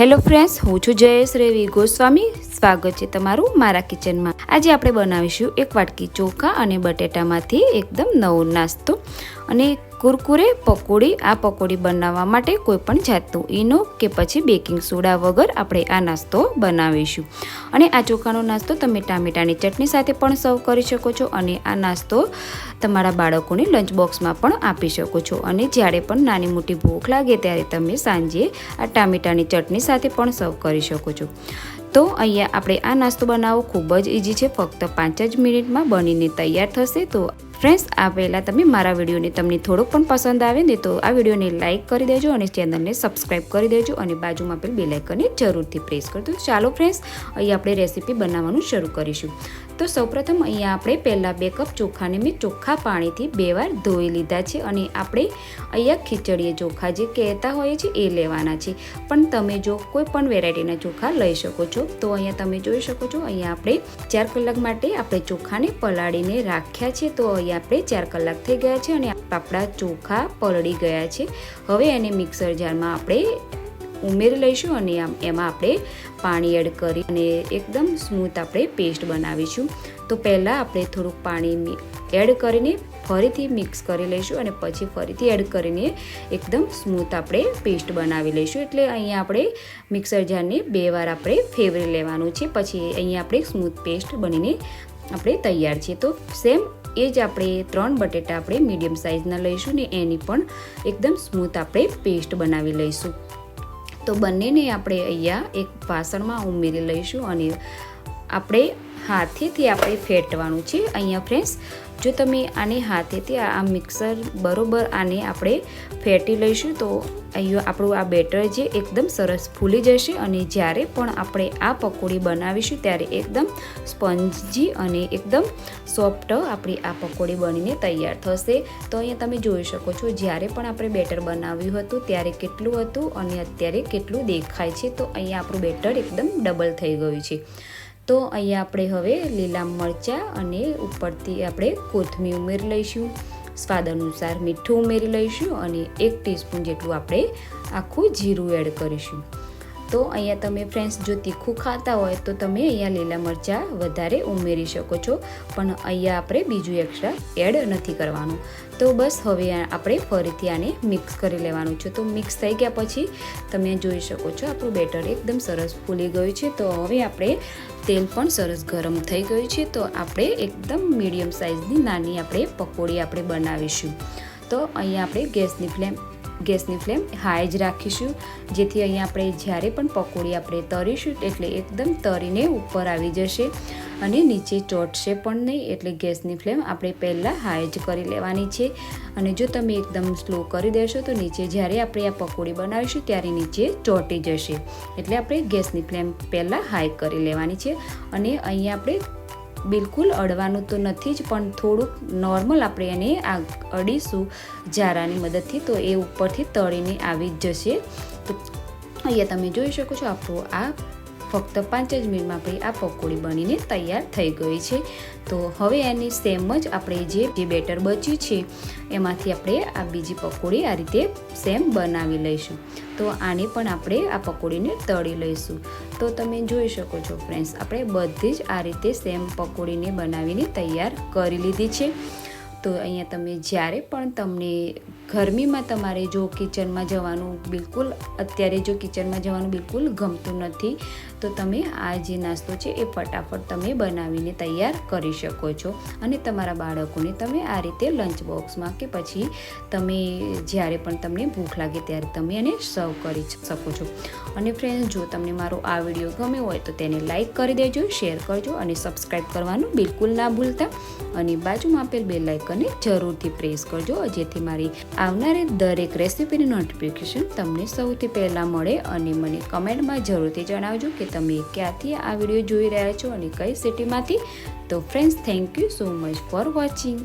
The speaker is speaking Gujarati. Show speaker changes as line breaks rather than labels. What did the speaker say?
હેલો ફ્રેન્ડ્સ, હું છું જયેશ રેવી ગોસ્વામી. સ્વાગત છે તમારું મારા કિચનમાં. આજે આપણે બનાવીશું એક વાટકી ચોખા અને બટેટામાંથી એકદમ નવો નાસ્તો અને કુરકુરે, પકોડી, આ પકોડી બનાવવા માટે કોઈ પણ જાતનું ઈનો કે પછી બેકિંગ સોડા વગર આપણે આ નાસ્તો બનાવીશું. અને આ ચોખાનો નાસ્તો તમે ટામેટાની ચટણી સાથે પણ સર્વ કરી શકો છો અને આ નાસ્તો તમારા બાળકોને લંચ બોક્સમાં પણ આપી શકો છો. અને જ્યારે પણ નાની મોટી ભૂખ લાગે ત્યારે તમે સાંજે આ ટામેટાની ચટણી સાથે પણ સર્વ કરી શકો છો. તો અહીંયા આપણે આ નાસ્તો બનાવવો ખૂબ જ ઇઝી છે. ફક્ત પાંચ જ મિનિટમાં બનીને તૈયાર થશે તો ફ્રેન્ડ્સ આ પહેલાં તમે મારા વિડીયોને તમને થોડોક પણ પસંદ આવે ને તો આ વિડીયોને લાઇક કરી દેજો અને ચેનલને સબસ્ક્રાઈબ કરી દેજો અને બાજુમાં પેલી બેલાઇકનને જરૂરથી પ્રેસ કરી. દો ચાલો ફ્રેન્ડ્સ અહીં આપણે રેસીપી બનાવવાનું શરૂ કરીશું. તો સૌપ્રથમ અહીંયા આપણે પહેલાં બે કપ ચોખાને મેં ચોખ્ખા પાણીથી બે વાર ધોઈ લીધા છે અને આપણે અહીંયા ખીચડીએ ચોખા જે કહેતા હોઈએ છીએ એ લેવાના છે. પણ તમે જો કોઈ પણ વેરાયટીના ચોખા લઈ શકો છો, તો અહીંયા તમે જોઈ શકો છો, અહીંયા આપણે ચાર કલાક માટે આપણે ચોખાને પલાળીને રાખ્યા છે. તો અહીંયા આપણે ચાર કલાક થઈ ગયા છે અને આપણા ચોખા પલળી ગયા છે. હવે એને મિક્સર જારમાં આપણે ઉમેરી લઈશું અને એમાં આપણે પાણી એડ કરી અને એકદમ સ્મૂથ આપણે પેસ્ટ બનાવીશું. તો પહેલાં આપણે થોડુંક પાણી એડ કરીને ફરીથી મિક્સ કરી લઈશું અને પછી ફરીથી એડ કરીને એકદમ સ્મૂથ આપણે પેસ્ટ બનાવી લઈશું. એટલે અહીંયા આપણે મિક્સર જારને બે વાર આપણે ફેવરી લેવાનું છે. પછી અહીંયા આપણે સ્મૂથ પેસ્ટ બનીને આપણે તૈયાર છે તો સેમ એ જ આપણે ત્રણ બટેટા આપણે મીડિયમ સાઇઝના લઈશું ને એની પણ એકદમ સ્મૂથ આપણે પેસ્ટ બનાવી લઈશું. તો બંનેને આપણે અહીંયા એક વાસણમાં ઉમેરી લઈશું અને આપણે હાથેથી આપણે ફેટવાનું છે. અહીંયા ફ્રેન્ડ્સ જો તમે આને હાથેથી આ મિક્સર બરોબર આને આપણે ફેટી લઈશું તો અહીંયા આપણું આ બેટર જે એકદમ સરસ ફૂલી જશે અને જ્યારે પણ આપણે આ પકોડી બનાવીશું ત્યારે એકદમ સ્પંજી અને એકદમ સોફ્ટ આપણી આ પકોડી બનીને તૈયાર થશે. તો અહીંયા તમે જોઈ શકો છો, જ્યારે પણ આપણે બેટર બનાવ્યું હતું ત્યારે કેટલું હતું અને અત્યારે કેટલું દેખાય છે. તો અહીંયા આપણું બેટર એકદમ ડબલ થઈ ગયું છે. તો અહીંયા આપણે હવે લીલા મરચાં અને ઉપરથી આપણે કોથમીર ઉમેરી લઈશું. સ્વાદ અનુસાર મીઠું ઉમેરી લઈશું અને એક ટીસ્પૂન જેટલું આપણે આખું જીરું એડ કરીશું. તો અહીંયા તમે ફ્રેન્ડ્સ જો તીખું ખાતા હોય તો તમે અહીંયા લીલા મરચાં વધારે ઉમેરી શકો છો. પણ અહીંયા આપણે બીજું એક્સ્ટ્રા એડ નથી કરવાનું. તો બસ હવે આપણે ફરીથી આને મિક્સ કરી લેવાનું છે. તો મિક્સ થઈ ગયા પછી તમે જોઈ શકો છો આપણું બેટર એકદમ સરસ ફૂલી ગયું છે. તો હવે આપણે તેલ પણ સરસ ગરમ થઈ ગયું છે. તો આપણે એકદમ મીડિયમ સાઇઝની નાની આપણે પકોડી આપણે બનાવીશું. તો અહીંયા આપણે ગેસની ફ્લેમ ગેસની ફ્લેમ હાઈ જ રાખીશું. જેથી અહીંયા આપણે જ્યારે પણ પકોડી આપણે તરીશું એટલે એકદમ તરીને ઉપર આવી જશે અને નીચે ચોટશે પણ નહીં એટલે ગેસની ફ્લેમ આપણે પહેલાં હાઈ જ કરી લેવાની છે. અને જો તમે એકદમ સ્લો કરી દેશો તો નીચે જ્યારે આપણે આ પકોડી બનાવીશું ત્યારે નીચે ચોંટી જશે. એટલે આપણે ગેસની ફ્લેમ પહેલાં હાઈ કરી લેવાની છે. અને અહીંયા આપણે બિલકુલ અડવાનું તો નથી જ, પણ થોડુંક નોર્મલ આપણે એને આ અડીશું જારાની મદદથી, તો એ ઉપરથી તળીને આવી જ જશે. તો અહીંયા તમે જોઈ શકો છો આપણું આ ફક્ત પાંચ જ મિનિટમાં આપણી આ પકોડી બનીને તૈયાર થઈ ગઈ છે. તો હવે એની સેમ જ આપણે જે જે બેટર બચ્યું છે, એમાંથી આપણે આ બીજી પકોડી આ રીતે સેમ બનાવી લઈશું. તો આને પણ આપણે આ પકોડીને તળી લઈશું. તો તમે જોઈ શકો છો ફ્રેન્ડ્સ આપણે બધી જ આ રીતે સેમ પકોડીને બનાવીને તૈયાર કરી લીધી છે. તો અહીંયા તમે જ્યારે પણ તમને ગરમીમાં તમારે જો કિચનમાં જવાનું બિલકુલ, અત્યારે જો કિચનમાં જવાનું બિલકુલ ગમતું નથી તો તમે આ જે નાસ્તો છે એ ફટાફટ તમે બનાવીને તૈયાર કરી શકો છો. અને તમારા બાળકોને તમે આ રીતે લંચ બોક્સમાં કે પછી તમે જ્યારે પણ તમને ભૂખ લાગે ત્યારે તમે એને સર્વ કરી શકો છો. અને ફ્રેન્ડ્સ જો તમને મારો આ વીડિયો ગમે હોય તો તેને લાઈક કરી દેજો શેર કરજો અને સબસ્ક્રાઈબ કરવાનું બિલકુલ ના ભૂલતા. અને બાજુમાં આપેલ બે લાઇકને જરૂરથી પ્રેસ કરજો, જેથી મારી આવનારી દરેક રેસીપીની નોટિફિકેશન તમને સૌથી પહેલાં મળે. અને મને કમેન્ટમાં જરૂરથી જણાવજો કે તમે ક્યાંથી આ વીડિયો જોઈ રહ્યા છો અને કઈ સિટીમાંથી? તો friends thank you so much for watching